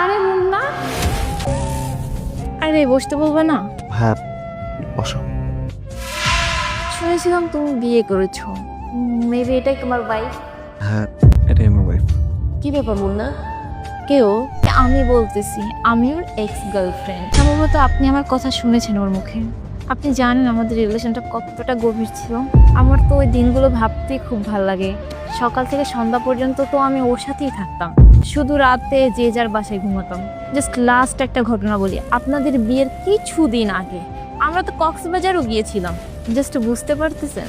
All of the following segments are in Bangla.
আরে মুন্না। আরে বসতে বলবে না? হ্যাঁ বসো। শুনেছিলাম তুমি বিয়ে করেছ। মেবি এটাই তোমার ওয়াইফ হ্যাঁ এটাই আমার ওয়াইফ কি ব্যাপার মুন্না? কেউ? আমি বলতেছি আমি ওর এক্স গার্লফ্রেন্ড সম্ভবত আপনি আমার কথা শুনেছেন ওর মুখে। আপনি জানেন আমাদের রিলেশনটা কতটা গভীর ছিল। আমার তো ওই দিনগুলো ভাবতেই খুব ভালো লাগে। সকাল থেকে সন্ধ্যা পর্যন্ত তো আমি ওর সাথেই থাকতাম। শুধু রাতে যে যার বাসায় ঘুমাতাম। জাস্ট লাস্ট একটা ঘটনা বলি আপনাদের বিয়ের কিছুদিন আগে আমরা তো কক্সবাজারও গিয়েছিলাম। জাস্ট বুঝতে পারতেছেন?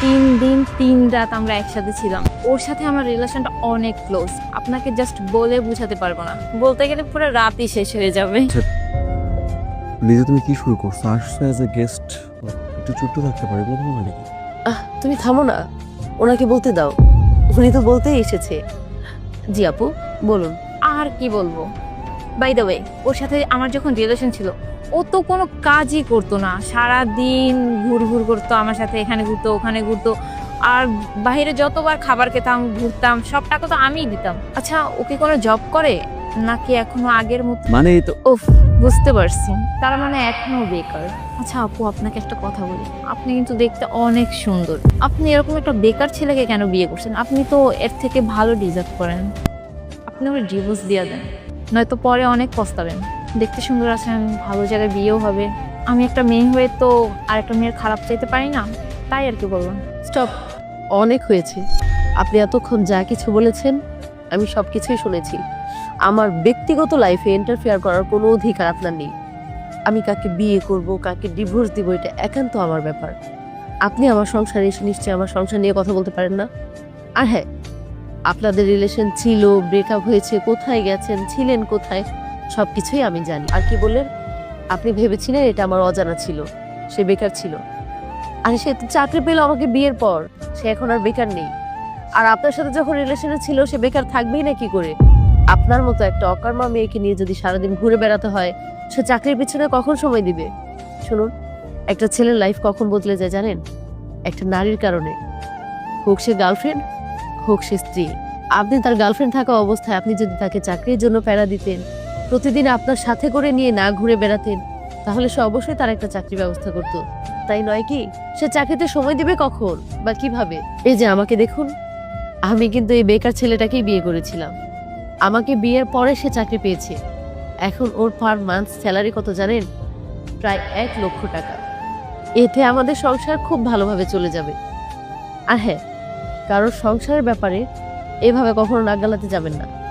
তিন দিন তিন রাত আমরা একসাথে ছিলাম। ওর সাথে আমার রিলেশনটা অনেক ক্লোজ আপনাকে জাস্ট বলে বোঝাতে পারব না। বলতে গেলে পুরো রাতই শেষ হয়ে যাবে। লিজা তুমি কি শুরু করছ? আসছো অ্যাজ এ গেস্ট একটু ছোট্ট থাকতে পারে বলো না তুমি থামো না। ওনাকে বলতে দাও। উনি তো বলতেই এসেছে। জি আপু, বলুন। আর কি বলব? বাই দ্য ওয়ে ওর সাথে আমার যখন রিলেশন ছিল, ও তো কোনো কাজই করতো না। সারা দিন ঘুর ঘুর করতো আমার সাথে, এখানে ঘুরতো, ওখানে ঘুরতো। আর বাইরে যতবার খাবার খেতাম, ঘুরতাম সব টাকা তো আমিই দিতাম। আচ্ছা ওকে কোনো জব করে? নাকি এখনও আগের মতো? মানে তো উফ বুঝতে পারছি। তার মানে এখনও বেকার। আচ্ছা আপু আপনাকে একটা কথা বলি। আপনি কিন্তু দেখতে অনেক সুন্দর। আপনি এরকম একটা বেকার ছেলেকে কেন বিয়ে করছেন? আপনি তো এর থেকে ভালো ডিজার্ভ করেন। আপনি ওর ডিভোর্স দিয়ে দেন। নয়তো পরে অনেক পস্তাবেন। দেখতে সুন্দর আছেন ভালো জায়গায় বিয়েও হবে। আমি একটা মেয়ে হয়ে তো আর একটা মেয়ের খারাপ চাইতে পারি না। তাই আর কি বললাম স্টপ। অনেক হয়েছে। আপনি এতক্ষণ যা কিছু বলেছেন আমি সব কিছুই শুনেছি। আমার ব্যক্তিগত লাইফে ইন্টারফেয়ার করার কোনো অধিকার আপনার নেই। আমি কাকে বিয়ে করব, কাকে ডিভোর্স দিব, এটা একান্ত আমার ব্যাপার। আপনি আমার সংসারে এসে নিশ্চয়ই আমার সংসার নিয়ে কথা বলতে পারেন না। আর হ্যাঁ আপনাদের রিলেশন ছিল ব্রেকআপ হয়েছে, কোথায় গেছেন, ছিলেন কোথায় সব কিছুই আমি জানি। আর কি বললেন? আপনি ভেবেছিলেন এটা আমার অজানা ছিল, সে বেকার ছিল। আর সে চাকরি পেল আমাকে বিয়ের পর, সে এখন আর বেকার নেই। আর আপনার সাথে যখন রিলেশনে ছিল, সে বেকার থাকবেই না কি করে? আপনার মতো একটা অকর্মা মেয়েকে নিয়ে যদি সারাদিন ঘুরে বেড়াতে হয়, সে চাকরির পিছনে কখন সময় দিবে? শুনুন, একটা ছেলের লাইফ কখন বদলে যায় জানেন? একটা নারীর কারণে। হোক সে গার্লফ্রেন্ড হোক সে স্ত্রী। আপনি তার গার্লফ্রেন্ড থাকা অবস্থায় আপনি যদি তাকে চাকরির জন্য প্যারা দিতেন, প্রতিদিন আপনার সাথে করে নিয়ে না ঘুরে বেড়াতেন, তাহলে সে অবশ্যই তার একটা চাকরি ব্যবস্থা করতো। তাই নয় কি? সে চাকরিতে সময় দিবে কখন বা কীভাবে? এই যে আমাকে দেখুন, আমি কিন্তু এই বেকার ছেলেটাকেই বিয়ে করেছিলাম। আমাকে বিয়ের পরে সে চাকরি পেয়েছে। এখন ওর পার মান্থ স্যালারি কত জানেন? প্রায় এক লক্ষ টাকা। এতে আমাদের সংসার খুব ভালোভাবে চলে যাবে। আর হ্যাঁ কারোর সংসারের ব্যাপারে এভাবে কখনো নাগালাতে যাবেন না।